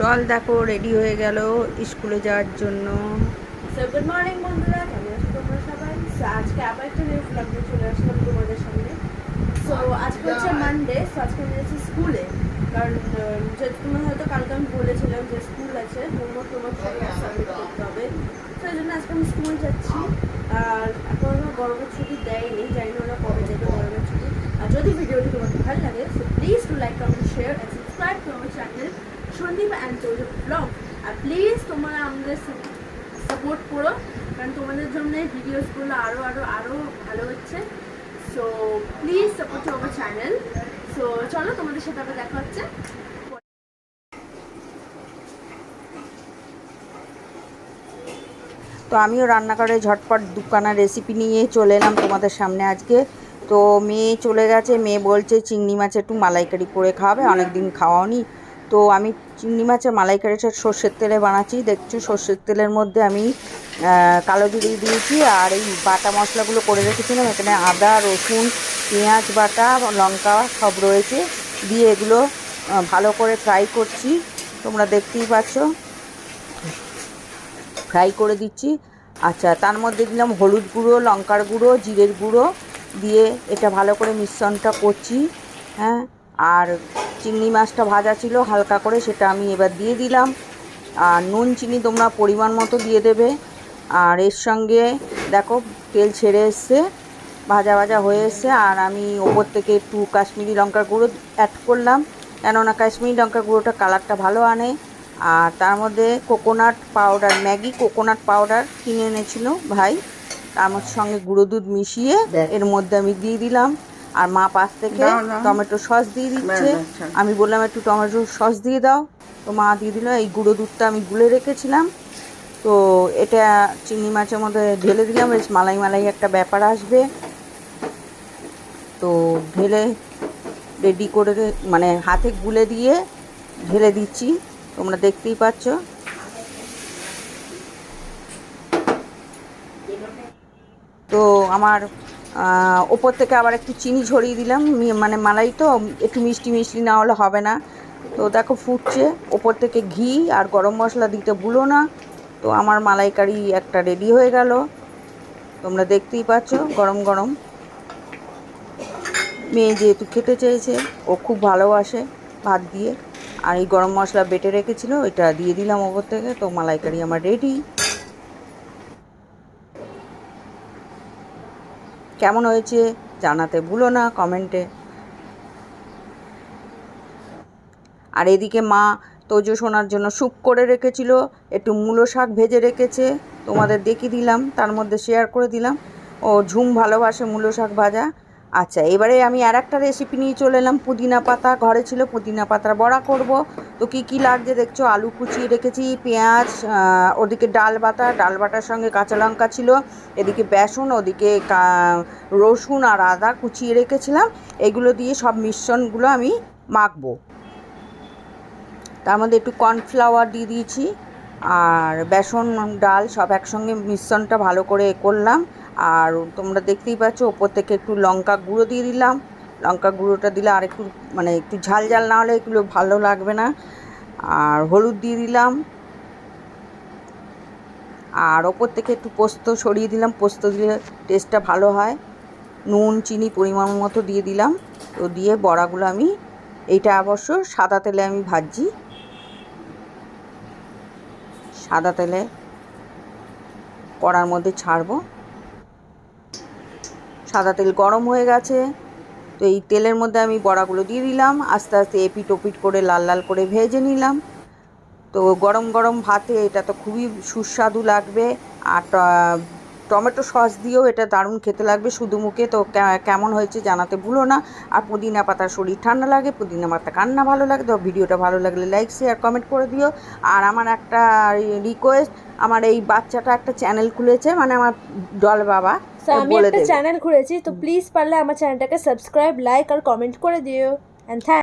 টল দেখো রেডি হয়ে গেল স্কুলে যাওয়ার জন্য। গুড মর্নিং বন্ধুরা। আজকে আবার একটা চলে আসলাম তোমাদের সামনে। সো আজকে হচ্ছে মানডে সো আজকে আমি যাচ্ছি স্কুলে কারণ যেহেতু তোমার হয়তো কালকে আমি বলেছিলাম যে স্কুল আছে হোমওয়ার্ক তোমার সাবমিট করতে হবে। এই জন্য আজকে আমি স্কুল যাচ্ছি। আর এখন আমার গরমের ছুটি দেয়নি, জানি না ওরা কবে দেবে গরমের ছুটি। আর যদি ভিডিওটি তোমাকে ভালো লাগে so please to like comment share and subscribe to our channel Sandip and তোর ব্লগ আর প্লিজ তোমরা আমাদের সাপোর্ট করো, কারণ তোমাদের জন্য ভিডিওসগুলো আরও আরও আরও ভালো হচ্ছে। So please support our channel so চলো তোমাদের সাথে আবার দেখা হচ্ছে। তো আমিও রান্নাঘরে ঝটপট দুখানা রেসিপি নিয়ে চলে এলাম তোমাদের সামনে আজকে। তো মেয়ে চলে গেছে, মেয়ে বলছে চিংড়ি মাছ একটু মালাইকারি করে খাওয়াবে অনেক দিন খাওয়াওনি। তো আমি চিংড়ি মাছের মালাইকারি মালাইকারিটা সর্ষের তেলে বানাচ্ছি। দেখছি, সর্ষের তেলের মধ্যে আমি কালো জিরে দিয়েছি আর এই বাটা মশলাগুলো করে রেখেছিলাম। এখানে আদা, রসুন, পেঁয়াজ বাটা, লঙ্কা সব রয়েছে। দিয়ে এগুলো ভালো করে ফ্রাই করছি। তোমরা দেখতেই পাচ্ছ। ফ্রাই করে দিচ্ছি। আচ্ছা তার মধ্যে দিলাম হলুদ গুঁড়ো, লঙ্কার গুঁড়ো, জিরের গুঁড়ো। দিয়ে এটা ভালো করে মিশ্রণটা করছি। হ্যাঁ আর চিংড়ি মাছটা ভাজা ছিল হালকা করে সেটা আমি এবার দিয়ে দিলাম। আর নুন চিনি তোমরা পরিমাণ মতো দিয়ে দেবে। আর এর সঙ্গে দেখো তেল ছেড়ে এসছে ভাজা ভাজা হয়ে এসছে। আর আমি ওপর থেকে একটু কাশ্মীরি লঙ্কার গুঁড়ো অ্যাড করলাম। কেননা কাশ্মীরি লঙ্কার গুঁড়োটা কালারটা ভালো আনে। আর তার মধ্যে coconut powder Maggi coconut powder কিনে এনেছিল ভাই। তার মধ্যে সঙ্গে গুঁড়ো দুধ মিশিয়ে এর মধ্যে আমি দিয়ে দিলাম। আর মা পাশ থেকে টমেটো সস দিয়ে দিচ্ছে। আমি বললাম একটু টমেটো সস দিয়ে দাও। তো মা দিয়ে দিল এই গুঁড়ো দুধটা আমি গুলে রেখেছিলাম। তো এটা চিংড়ি মাছের মধ্যে ঢেলে দিলাম বেশ মালাই মালাই একটা ব্যাপার আসবে। তো ঢেলে রেডি করে মানে হাতে গুলে দিয়ে ঢেলে দিচ্ছি। তোমরা দেখতেই পাচ্ছ। তো আমার ওপর থেকে আবার একটু চিনি ঝরিয়ে দিলাম। মানে মালাই তো, একটু মিষ্টি মিষ্টি না হলে হবে না। তো দেখো ফুটছে, ওপর থেকে ঘি আর গরম মশলা দিতে ভুলো না। তো আমার মালাইকারি একটা রেডি হয়ে গেল। তোমরা দেখতেই পাচ্ছ, গরম গরম। মেয়ে যেহেতু খেতে চেয়েছে, ও খুব ভালোবাসে ভাত দিয়ে। আর এই গরম মশলা বেটে রেখেছিল এটা দিয়ে দিলাম ওপর থেকে। তো মালাইকারি আমার রেডি। কেমন হয়েছে জানাতে ভুলো না কমেন্টে। আর এদিকে মা তোজো শোনার জন্য স্যুপ করে রেখেছিল, একটু মূলো শাক ভেজে রেখেছে। তোমাদের দেখিয়ে দিলাম, তার মধ্যে শেয়ার করে দিলাম। ও ঝুম ভালোবাসে মূলো শাক ভাজা। আচ্ছা এবারে আমি আর একটা রেসিপি নিয়ে চলে এলাম। পুদিনা পাতা, ঘরে ছিল পুদিনা পাতার বড়া করব। তো কি কি লাগছে দেখছ? আলু কুচিয়ে রেখেছি, পেঁয়াজ ওদিকে ডাল বাটা, ডাল বাটার সঙ্গে কাঁচা লঙ্কা ছিল, এদিকে বেসন, ওদিকে রসুন আর আদা কুচিয়ে রেখেছিলাম। এগুলো দিয়ে সব মিশ্রণগুলো আমি মাখবো। তার মধ্যে একটু কর্নফ্লাওয়ার দিয়ে দিয়েছি, আর বেসন, ডাল সব একসঙ্গে মিশ্রণটা ভালো করে করলাম। আর তোমরা দেখতেই পাচ্ছ, ওপর থেকে একটু লঙ্কা গুঁড়ো দিয়ে দিলাম। লঙ্কা গুঁড়োটা দিলে আর একটু মানে একটু ঝাল ঝাল না হলে এগুলো ভালো লাগবে না। আর হলুদ দিয়ে দিলাম। আর ওপর থেকে একটু পোস্ত সরিয়ে দিলাম। পোস্ত দিলে টেস্টটা ভালো হয়। নুন, চিনি পরিমাণ মতো দিয়ে দিলাম। তো দিয়ে বড়াগুলো আমি, এইটা অবশ্য সাদা তেলে আমি ভাজছি। সাদা তেলে কড়ার মধ্যে ছাড়বো। সাদা তেল গরম হয়ে গেছে। তো এই তেলের মধ্যে আমি বড়াগুলো দিয়ে দিলাম। আস্তে আস্তে এপিট ওপিট করে লাল লাল করে ভেজে নিলাম। তো গরম গরম ভাতে এটা তো খুবই সুস্বাদু লাগবে। আর টমেটো সস দিয়েও এটা দারুণ খেতে লাগবে। শুধু মুখে তো কেমন হয়েছে জানাতে ভুলো না। আর পুদিনা পাতার শরীর ঠান্ডা লাগে পুদিনা পাতা কান্না ভালো লাগে তো ভিডিওটা ভালো লাগলে লাইক শেয়ার কমেন্ট করে দিও। আর আমার একটা রিকোয়েস্ট আমার এই বাচ্চাটা একটা চ্যানেল খুলেছে মানে আমার ডল বাবা আমি একটা চ্যানেল খুলেছি তো প্লিজ পারলে আমার চ্যানেলটাকে সাবস্ক্রাইব লাইক আর কমেন্ট করে দিও। And thank